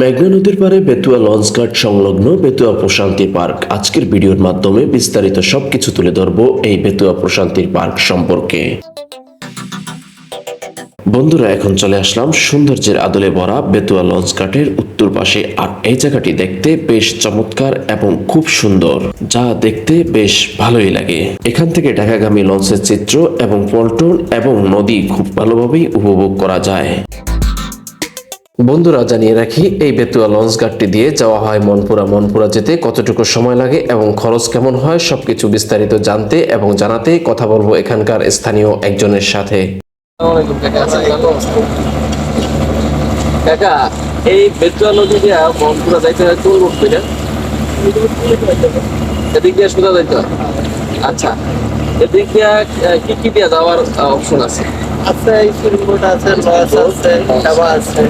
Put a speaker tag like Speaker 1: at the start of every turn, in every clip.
Speaker 1: মেঘনা নদীর পারে বেতুয়া লঞ্চ লঞ্চঘাট সংলগ্ন বেতুয়া প্রশান্তি পার্ক। আজকের ভিডিওর মাধ্যমে বিস্তারিত সবকিছু তুলে ধরব এই বেতুয়া প্রশান্তির পার্ক সম্পর্কে। বন্ধুরা, এখন চলে আসলাম সৌন্দর্যের আদলে ভরা বেতুয়া লঞ্চঘাটের উত্তর পাশে। আর এই জায়গাটি দেখতে বেশ চমৎকার এবং খুব সুন্দর, যা দেখতে বেশ ভালোই লাগে। এখান থেকে ঢাকাগামী লঞ্চের চিত্র এবং পল্টন এবং নদী খুব ভালোভাবেই উপভোগ করা যায়। বন্ধুরা জানিয়ে রাখি এই বেতুয়া লঞ্চ ঘাটটি দিয়ে যাওয়া হয় মনপুরা। মনপুরা যেতে কতটুকু সময় লাগে এবং খরচ কেমন হয় সবকিছু বিস্তারিত জানতে এবং জানাতে কথা বলব এখানকার স্থানীয় একজনের সাথে।
Speaker 2: কাকা। আছেন ভালো কাকা এই বেতুয়া নদী দিয়া মনপুরা যাইতে হয় কোন রুট থেকে এদিক দিয়ে সোজা যাইতে হয়। আচ্ছা এদিক দিয়া কি কি দিয়া যাওয়ার অপশন আছে?
Speaker 3: আছে স্পিরিট আছে আছে ডাবা আছে।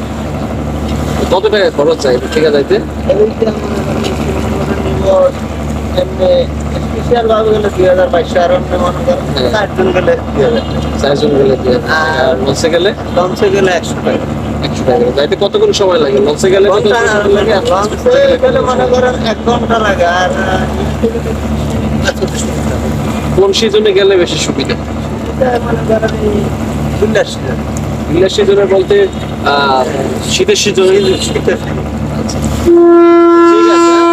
Speaker 2: কত টাকা খরচ চাই ঠিক আছে যাইতে
Speaker 3: এদিকে আমরা নিব এমনি স্পেশাল ভাবে গেলে দুই হাজার বাইশশো আর অন্য মনে করেন
Speaker 2: হ্যাঁ।
Speaker 3: চারজন গেলে দুই হাজার।
Speaker 2: চারজন গেলে দুই হাজার।
Speaker 3: আর-
Speaker 2: আর লঞ্চে গেলে?
Speaker 3: লঞ্চে গেলে একশো টাকা।
Speaker 2: একশো টাকা যাইতে কতক্ষণ সময় লাগে? লঞ্চে গেলে কত
Speaker 3: ঘণ্টা
Speaker 2: সময় লাগে
Speaker 3: লঞ্চে গেলে মনে করেন এক ঘণ্টা লাগে আর
Speaker 2: কোন সিজনে গেলে বেশি সুবিধা।
Speaker 3: এটা মনে করেন দুইটার সিজনে
Speaker 2: বলতে শীতের সিজনে
Speaker 3: শীতের
Speaker 2: ঠিক আছে।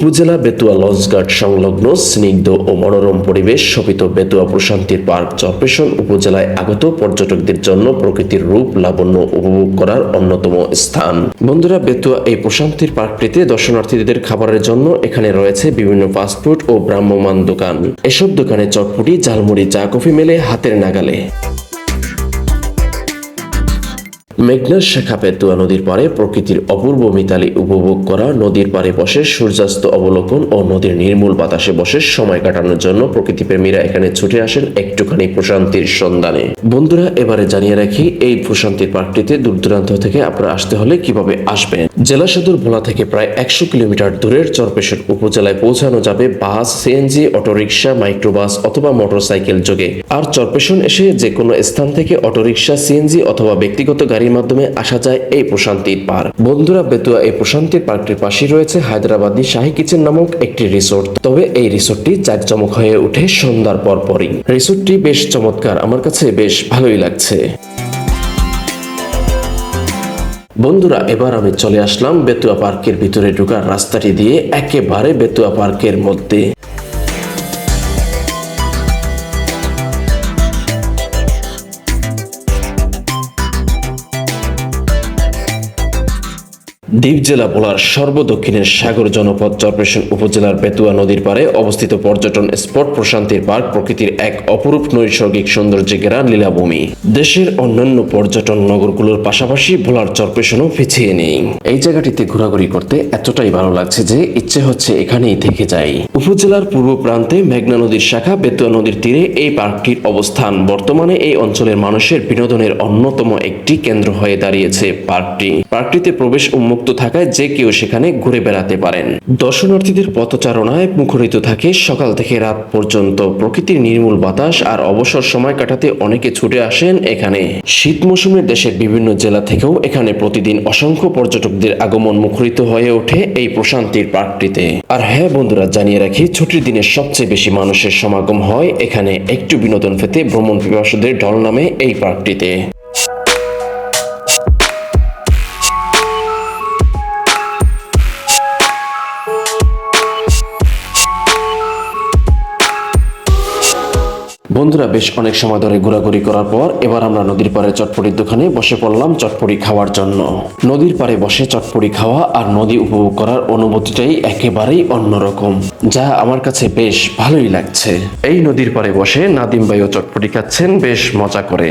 Speaker 1: উপজেলা বেতুয়া লঞ্চঘাট সংলগ্ন স্নিগ্ধ ও মনোরম পরিবেশ শোভিত বেতুয়া প্রশান্তির পার্ক চরপেশন উপজেলায় আগত পর্যটকদের জন্য প্রকৃতির রূপ লাবণ্য উপভোগ করার অন্যতম স্থান। বন্ধুরা, বেতুয়া এই প্রশান্তির পার্কটিতে দর্শনার্থীদের খাবারের জন্য এখানে রয়েছে বিভিন্ন ফাস্টফুড ও ভ্রাম্যমান দোকান। এসব দোকানে চটপটি, ঝালমুড়ি, চা, কফি মেলে হাতের নাগালে। মেঘনার শাখা পেতুয়া নদীর পাড়ে প্রকৃতির অপূর্ব মিতালি উপভোগ করা নদীর পাড়ে বসে সূর্যাস্ত অবলোকন ও নদীর নির্মূল বাতাসে বসে সময় কাটানোর জন্য প্রকৃতিপ্রেমীরা এখানে ছুটে আসেন একটুখানি প্রশান্তির সন্ধানে। বন্ধুরা, এবারে জানিয়ে রাখি, এই প্রশান্তির পার্কটিতে দূর দূরান্ত থেকে আপনারা আসতে হলে কীভাবে আসবেন? জেলা সদর ভোলা থেকে প্রায় একশো কিলোমিটার দূরের চরপেশর উপজেলায় পৌঁছানো যাবে বাস সিএনজি অটোরিকশা, মাইক্রোবাস অথবা মোটরসাইকেল যোগে। আর চরপেশন এসে যে কোনো স্থান থেকে অটোরিকশা সিএনজি অথবা ব্যক্তিগত গাড়ির মাধ্যমে আসা যায় এই প্রশান্তির পার্ক বন্ধুরা, বেতুয়া এই প্রশান্তির পার্কটির পাশেই রয়েছে হায়দ্রাবাদী শাহী কিচেন নামক একটি রিসোর্ট। তবে এই রিসোর্টটি জাঁকজমক হয়ে ওঠে সন্ধ্যার পরপরই। রিসোর্টটি বেশ চমৎকার, আমার কাছে বেশ ভালোই লাগছে। বন্ধুরা, এবার আমি চলে আসলাম বেতুয়া পার্কের ভিতরে ঢোকার রাস্তাটি দিয়ে একেবারে বেতুয়া পার্কের মধ্যে। দ্বীপ জেলা ভোলার সর্বদক্ষিণের সাগর জনপদ চরপেশন উপজেলার বেতুয়া নদীর পারে অবস্থিত পর্যটন স্পট প্রশান্তির পার্ক প্রকৃতির এক অপরূপ নৈসর্গিক সৌন্দর্যে ঘেরা লীলাভূমি। দেশের অন্যান্য পর্যটন নগরগুলোর পাশাপাশি ভোলার চরপেশনও পিছিয়ে নেই। এই জায়গাটিতে ঘোরাঘুরি করতে এতটাই ভালো লাগছে যে ইচ্ছে হচ্ছে এখানেই থেকে যাই। উপজেলার পূর্ব প্রান্তে মেঘনা নদীর শাখা বেতুয়া নদীর তীরে এই পার্কটির অবস্থান। বর্তমানে এই অঞ্চলের মানুষের বিনোদনের অন্যতম একটি কেন্দ্র হয়ে দাঁড়িয়েছে পার্কটি। পার্কটিতে প্রবেশ উন্মুক্ত থাকায় যে কেউ সেখানে ঘুরে বেড়াতে পারেন। দর্শনার্থীদের পথচারণায় মুখরিত থাকে সকাল থেকে রাত পর্যন্ত। প্রকৃতির নির্মূল বাতাস আর অবসর সময় কাটাতে অনেকে ছুটে আসেন এখানে। শীত মৌসুমে দেশের বিভিন্ন জেলা থেকেও এখানে প্রতিদিন অসংখ্য পর্যটকদের আগমন মুখরিত হয়ে ওঠে এই প্রশান্তির পার্কটিতে আর হ্যাঁ বন্ধুরা, জানিয়ে রাখি, ছুটির দিনে সবচেয়ে বেশি মানুষের সমাগম হয় এখানে। একটু বিনোদন পেতে ভ্রমণ পিপাসুদের ঢল নামে এই পার্কটিতে বন্ধুরা, বেশ অনেক সময় ধরে ঘোরাঘুরি করার পর এবার আমরা নদীর পাড়ে চটপটির দোকানে বসে পড়লাম চটপটি খাওয়ার জন্য। নদীর পাড়ে বসে চটপটি খাওয়া আর নদী উপভোগ করার অনুভূতিটাই একেবারেই অন্যরকম, যা আমার কাছে বেশ ভালোই লাগছে। এই নদীর পাড়ে বসে নাদিম ভাইও চটপটি খাচ্ছেন, বেশ মজা করে।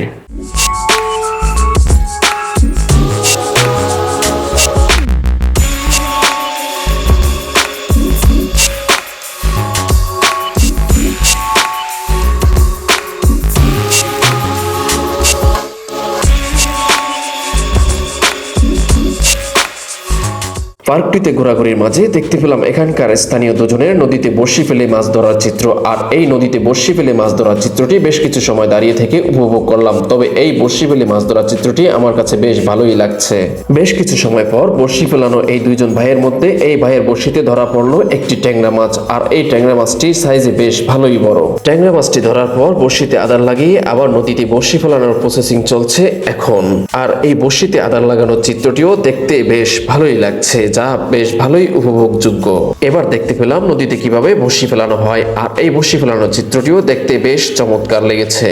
Speaker 1: পার্কটিতে ঘোরাঘুরির মাঝে দেখতে পেলাম এখানকার স্থানীয় দুজনের নদীতে বর্ষি ফেলে মাছ ধরার চিত্র। আর এই নদীতে বর্ষি ফেলে মাছ ধরার চিত্রটি বেশ কিছু সময় দাঁড়িয়ে থেকে উপভোগ করলাম। তবে এই বর্ষি ফেলে মাছ ধরার চিত্রটি আমার কাছে বেশ ভালোই লাগছে। বেশ কিছু সময় পর বর্ষি ফেলানো এই দুইজন ভাইয়ের মধ্যে এই ভাইয়ের বর্ষিতে ধরা পড়ল একটি ট্যাংরা মাছ। আর এই ট্যাংরা মাছটি সাইজে বেশ ভালোই বড়। ট্যাংরা মাছটি ধরার পর বর্ষিতে আদার লাগিয়ে আবার নদীতে বর্ষি ফেলানোর প্রসেসিং চলছে এখন। আর এই বর্ষিতে আদার লাগানোর চিত্রটিও দেখতে বেশ ভালোই লাগছে। যা বেশ ভালোই উপভোগযোগ্য। এবার দেখতে পেলাম নদীতে কীভাবে বসি ফেলানো হয়, আর এই বসি ফেলানোর চিত্রটিও দেখতে বেশ চমৎকার লেগেছে।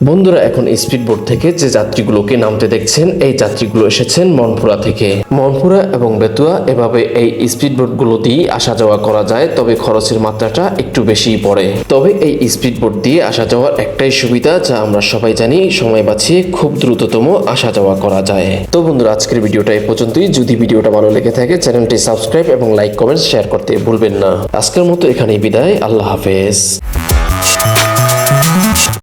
Speaker 1: বন্ধুরা, এখন স্পিডবোট থেকে যে যাত্রীগুলোকে নামতে দেখছেন, এই যাত্রীগুলো এসেছেন মনপুরা থেকে। মনপুরা এবং বেতুয়া, এভাবে এই স্পিডবোটগুলো দিয়ে আসা যাওয়া করা যায়, তবে খরচের মাত্রাটা একটু বেশিই পড়ে। তবে এই স্পিডবোট দিয়ে আসা যাওয়ার একটাই সুবিধা, যা আমরা সবাই জানি, সময় বাঁচিয়ে খুব দ্রুততম আসা যাওয়া করা যায়। তো বন্ধুরা, আজকের ভিডিওটা এই পর্যন্তই। যদি ভিডিওটা ভালো লেগে থাকে, চ্যানেলটি সাবস্ক্রাইব এবং লাইক, কমেন্ট, শেয়ার করতে ভুলবেন না। আজকের মতো এখানেই বিদায়। আল্লাহ হাফেজ।